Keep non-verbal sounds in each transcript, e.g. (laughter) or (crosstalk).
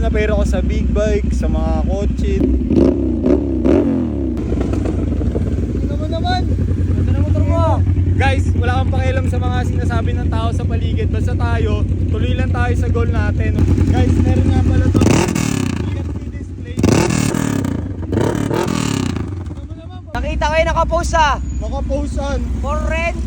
na pera ko sa big bike, sa mga kotse. Ano naman? Ng motor mo. Guys, wala kang pakialam sa mga sinasabi ng tao sa paligid. Basta tayo, tuloy lang tayo sa goal natin. Guys, meron nga pala to. Ano naman? Nakita kayo nakapost ah. Nakaposan. For rent,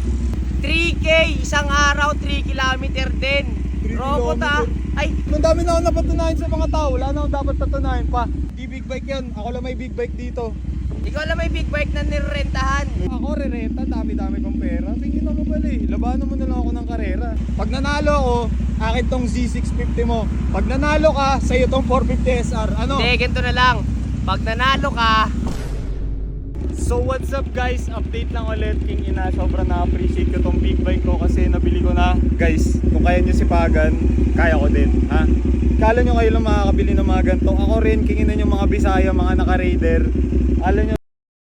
3K, isang araw, 3 kilometer din. 3 Robot ah. Ay, Ang dami na ako napatunayan sa mga tao. Wala na akong dapat patunayan pa. Di big bike yan. Ako lang may big bike dito. ikaw lang may big bike na nirerentahan. Ako rerenta, dami-dami kong pera. Tingin mo pala eh. Labanan mo na lang ako ng karera. Pag nanalo ako, akin tong Z650 mo. Pag nanalo ka, sa'yo tong 450 SR. Ano? Hindi, ganito na lang. Pag nanalo ka, So what's up guys? Update lang ulit King Ina. Sobrang na-appreciate ko tong big bike ko kasi nabili ko na. Guys, kung kaya nyo sipagan, kaya ko din. Ha? Kala nyo kayo lang makakabili ng mga ganito. Ako rin, King Ina yung mga Bisaya, mga naka-raider. Alam nyo,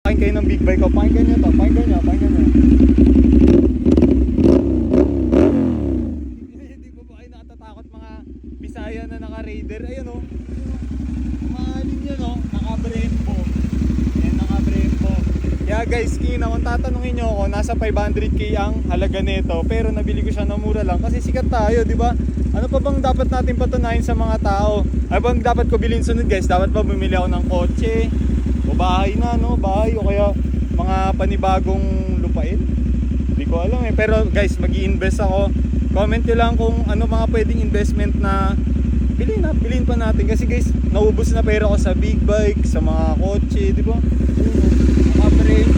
pakin kayo ng big bike ko. Pakinggan nyo to, pakinggan nyo, pakinggan nyo. (laughs) Hindi po ba kayo nakatatakot mga Bisaya na naka-raider? Ayun o. Mahalin nyo no, naka-brembo. Yeah guys, kina, kung tatanungin nyo ako, nasa 500k ang halaga nito. Pero nabili ko siya na mura lang kasi sikat tayo, di ba? Ano pa bang dapat natin patunayan sa mga tao? Ano bang dapat ko bilhin sunod guys? Dapat ba bumili ako ng kotse? O bahay na, no? Bahay o kaya mga panibagong lupain? Hindi ko alam eh. Pero guys, mag invest ako. Comment nyo lang kung ano mga pwedeng investment na bilhin na, bilhin pa natin. Kasi guys, naubos na pera ko sa big bike, sa mga kotse, di ba? Makabrain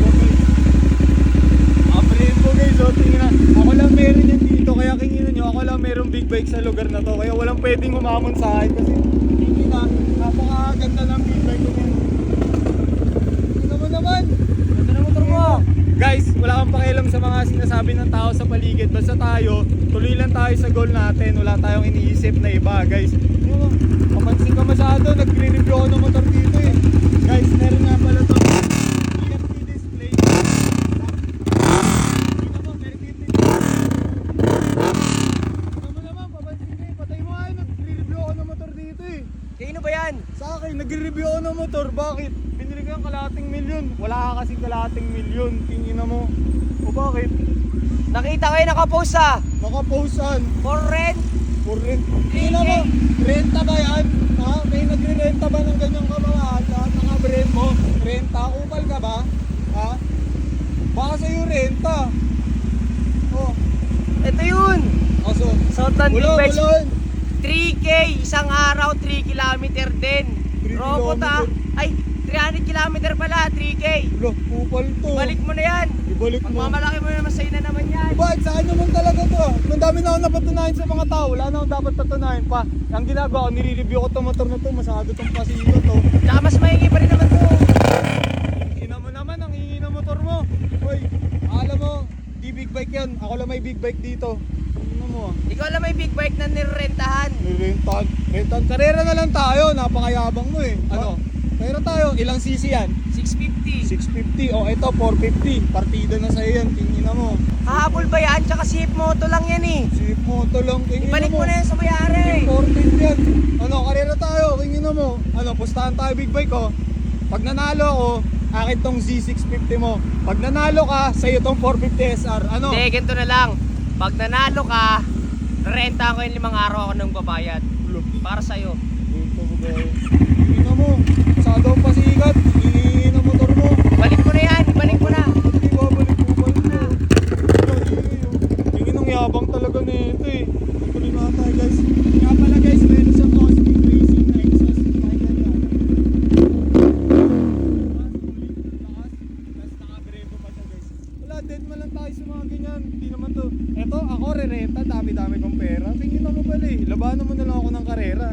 ko guys. Oh, tingnan na. Ako lang meron yan dito, kaya kinginan nyo, ako lang meron big bike sa lugar na to. Kaya walang pwedeng umamon sa akin kasi tingin na, napakaganda ng big bike ko. Tingnan mo naman. motor mo. Guys, wala kang pakialam sa mga sinasabi ng tao sa paligid. Basta tayo, tuloy lang tayo sa goal natin. Wala tayong iniisip na iba, guys. Yun mo, kapansin ka masyado, nagre-review ako ng motor dito eh. Guys, meron nga pala to. EFT display. Tingnan mo, meron dito. Tingnan mo naman, papansin ka eh. Patay mo nga eh, nagre-review ako ng motor dito eh. Kanino ba yan? Sa akin, nagre-review ako ng motor. Bakit? Binili ko yung kalating milyon. Wala ka kasi kalating milyon. Tingin na mo. O bakit? Nakita kayo nakapost ah. Nakaposan. For rent, For rent. Tingin mo. Renta ba yan? Ha? May nagre-renta ba ng ganyang kamahal? Lahat naka-brand mo. Renta. Upal ka ba? Ha? Baka sa'yo renta. Oh. ito yun. Kaso. Southland Big Wala, Bikes. Wala. 3K, isang araw, 3 kilometer din. 3 Robot ah. kilometer. Ay, 300 kilometer pala, 3K. Wala, upal to. Ibalik mo na yan. Ibalik mo. Pagmamalaki mo naman sa'yo na naman yan. Bakit? Saan naman talaga to? ah? Ang dami na ako napatunayan sa mga tao. Wala na akong dapat patunayan pa. Ang ginagawa ko, nire-review ko itong motor na to. Masyado itong pasilo to. Tsaka mas mahingi pa rin naman to. Ina mo naman, ang hingi ng motor mo. Hoy, alam mo, di big bike yan. Ako lang may big bike dito. Ano mo? Ikaw lang may big bike na nirerentahan. Rentan. Rentan. Karera na lang tayo. Napakayabang mo eh. Ano? Karera tayo. Ilang cc yan? 650. 650. O, ito 450. Partida na sa'yo yan. Tingin na mo. Hahabol ba yan? Tsaka safe moto lang yan eh. Sip mo to lang. Tingin Ibalik mo na yan sa mayari. Important yan. Ano, karera tayo. Tingin mo. Ano, pustahan tayo big bike ko. Pag nanalo ako, akin tong Z650 mo. Pag nanalo ka, sa'yo tong 450 SR. Ano? Hindi, ganito na lang. Pag nanalo ka, renta ko yung limang araw ako ng babayad. Para sa'yo. Ito mo ba? Mo. Masyado ang pasikat. Hihingi ng motor mo. Balik mo na yan. Ibalik mo na. Hindi babalik mo ba ito? Tingin ang yabang talaga na ito eh. Tuloy na tayo guys. Nga pala guys, meron siyang Cosmic Racing na exhaust. Pakinggan niyo. Wala, dead man lang tayo sa mga ganyan. Hindi naman to. Eto, ako rerenta, dami-dami kong pera. Tingin mo pala eh. Labanan mo na lang ako ng karera.